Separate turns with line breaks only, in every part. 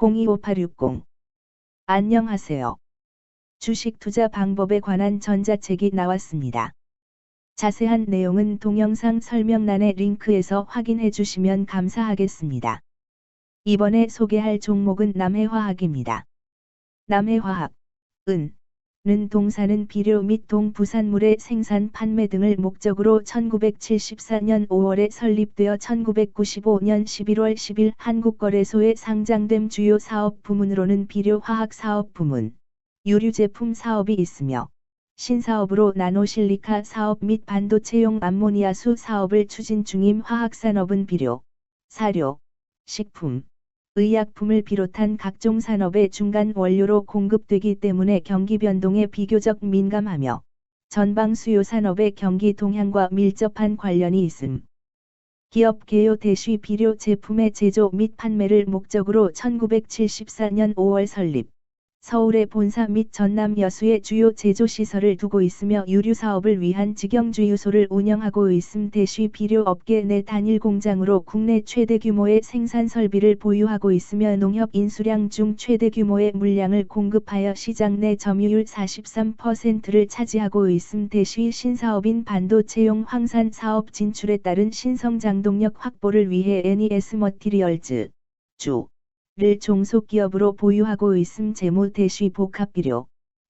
025860 안녕하세요. 주식 투자 방법에 관한 전자책이 나왔습니다. 자세한 내용은 동영상 설명란의 링크에서 확인해 주시면 감사하겠습니다. 이번에 소개할 종목은 남해화학입니다. 남해화학, 은, 는 동사는 비료 및 동부산물의 생산 판매 등을 목적으로 1974년 5월에 설립되어 1995년 11월 10일 한국거래소에 상장됨 주요 사업 부문으로는 비료 화학 사업 부문, 유류 제품 사업이 있으며 신사업으로 나노실리카 사업 및 반도체용 암모니아수 사업을 추진 중임 화학산업은 비료, 사료, 식품, 의약품을 비롯한 각종 산업의 중간 원료로 공급되기 때문에 경기 변동에 비교적 민감하며 전방 수요 산업의 경기 동향과 밀접한 관련이 있음. 기업 개요 대쉬 비료 제품의 제조 및 판매를 목적으로 1974년 5월 설립. 서울의 본사 및 전남 여수의 주요 제조시설을 두고 있으며 유류 사업을 위한 직영주유소를 운영하고 있음 대쉬 비료 업계 내 단일 공장으로 국내 최대 규모의 생산 설비를 보유하고 있으며 농협 인수량 중 최대 규모의 물량을 공급하여 시장 내 점유율 43%를 차지하고 있음 대쉬 신사업인 반도체용 황산 사업 진출에 따른 신성장동력 확보를 위해 NES 머티리얼즈 주 를 종속기업으로 보유하고 있음 재무 대쉬 복합 비료,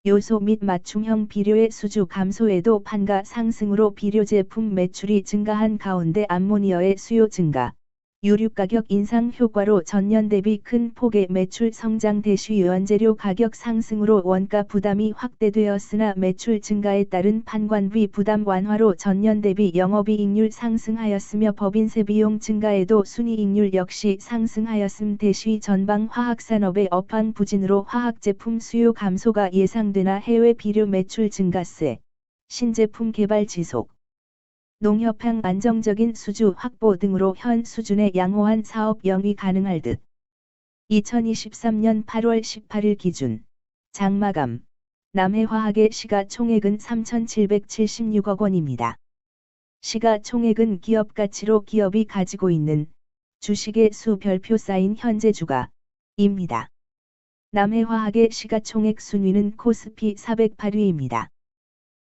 요소 및 맞춤형 비료의 수주 감소에도 판가 상승으로 비료 제품 매출이 증가한 가운데 암모니어의 수요 증가, 유류 가격 인상 효과로 전년 대비 큰 폭의 매출 성장 대쉬 원재료 가격 상승으로 원가 부담이 확대되었으나 매출 증가에 따른 판관비 부담 완화로 전년 대비 영업이익률 상승하였으며 법인세 비용 증가에도 순이익률 역시 상승하였음 대쉬 전방 화학산업의 업황 부진으로 화학제품 수요 감소가 예상되나 해외 비료 매출 증가세, 신제품 개발 지속, 농협향 안정적인 수주 확보 등으로 현 수준의 양호한 사업 영위 가능할 듯. 2023년 8월 18일 기준 장마감 남해화학의 시가총액은 3,776억 원입니다. 시가총액은 기업 가치로 기업이 가지고 있는 주식의 수 별표 쌓인 현재 주가입니다. 남해화학의 시가총액 순위는 코스피 408위입니다.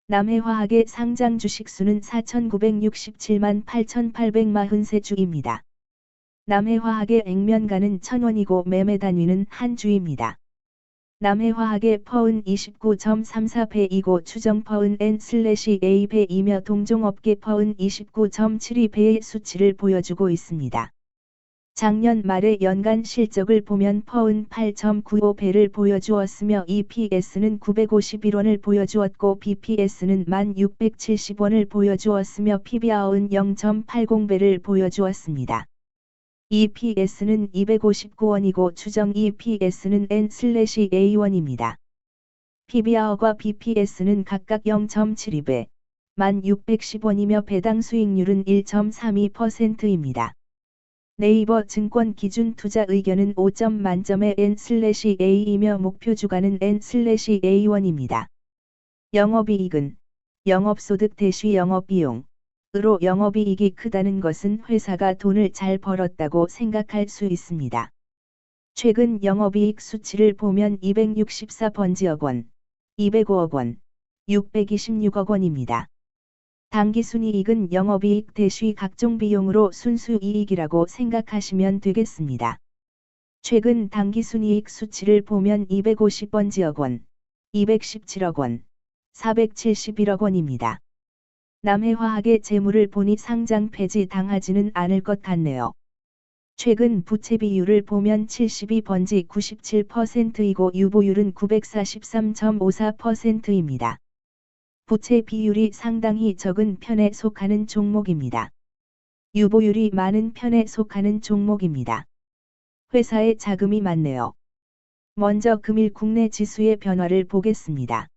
남해화학의 상장 주식수는 4,967만 8,843주입니다. 남해화학의 액면가는 1,000원이고 매매 단위는 한 주입니다. 남해화학의 퍼은 29.34배이고 추정 퍼은 N/A배이며 동종업계 퍼은 29.72배의 수치를 보여주고 있습니다. 작년 말의 연간 실적을 보면 퍼은 8.95배를 보여주었으며 EPS는 951원을 보여주었고 BPS는 1670원을 보여주었으며 PBR은 0.80배를 보여주었습니다. EPS는 259원이고 추정 EPS는 N/A1입니다. PBR과 BPS는 각각 0.72배, 1610원이며 배당 수익률은 1.32%입니다. 네이버 증권 기준 투자 의견은 5점 만점의 N/A이며 목표 주가는 N/A1입니다. 영업이익은 영업소득 대시 영업비용 으로 영업이익이 크다는 것은 회사가 돈을 잘 벌었다고 생각할 수 있습니다. 최근 영업이익 수치를 보면 264번지억 원, 205억 원, 626억 원입니다. 당기순이익은 영업이익 대시 각종 비용으로 순수이익이라고 생각하시면 되겠습니다. 최근 당기순이익 수치를 보면 250번지억 원, 217억 원, 471억 원입니다. 남해화학의 재물을 보니 상장 폐지 당하지는 않을 것 같네요. 최근 부채 비율을 보면 72번지 97%이고 유보율은 943.54%입니다. 부채 비율이 상당히 적은 편에 속하는 종목입니다. 유보율이 많은 편에 속하는 종목입니다. 회사에 자금이 많네요. 먼저 금일 국내 지수의 변화를 보겠습니다.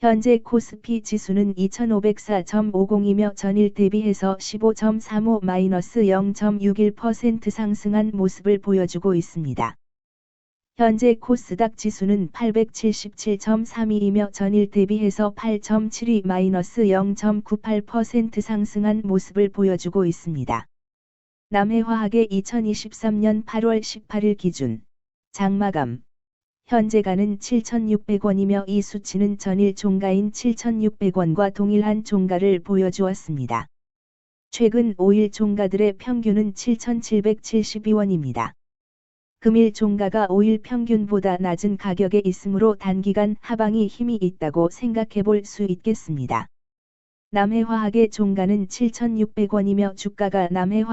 현재 코스피 지수는 2504.50이며 전일 대비해서 15.35-0.61% 상승한 모습을 보여주고 있습니다. 현재 코스닥 지수는 877.32이며 전일 대비해서 8.72-0.98% 상승한 모습을 보여주고 있습니다. 남해화학의 2023년 8월 18일 기준 장마감. 현재가는 7,600원이며 이 수치는 전일 종가인 7,600원과 동일한 종가를 보여주었습니다. 최근 5일 종가들의 평균은 7,772원입니다. 금일 종가가 5일 평균보다 낮은 가격에 있으므로 단기간 하방이 힘이 있다고 생각해 볼 수 있겠습니다. 남해화학의 종가는 7,600원이며 주가가 남해화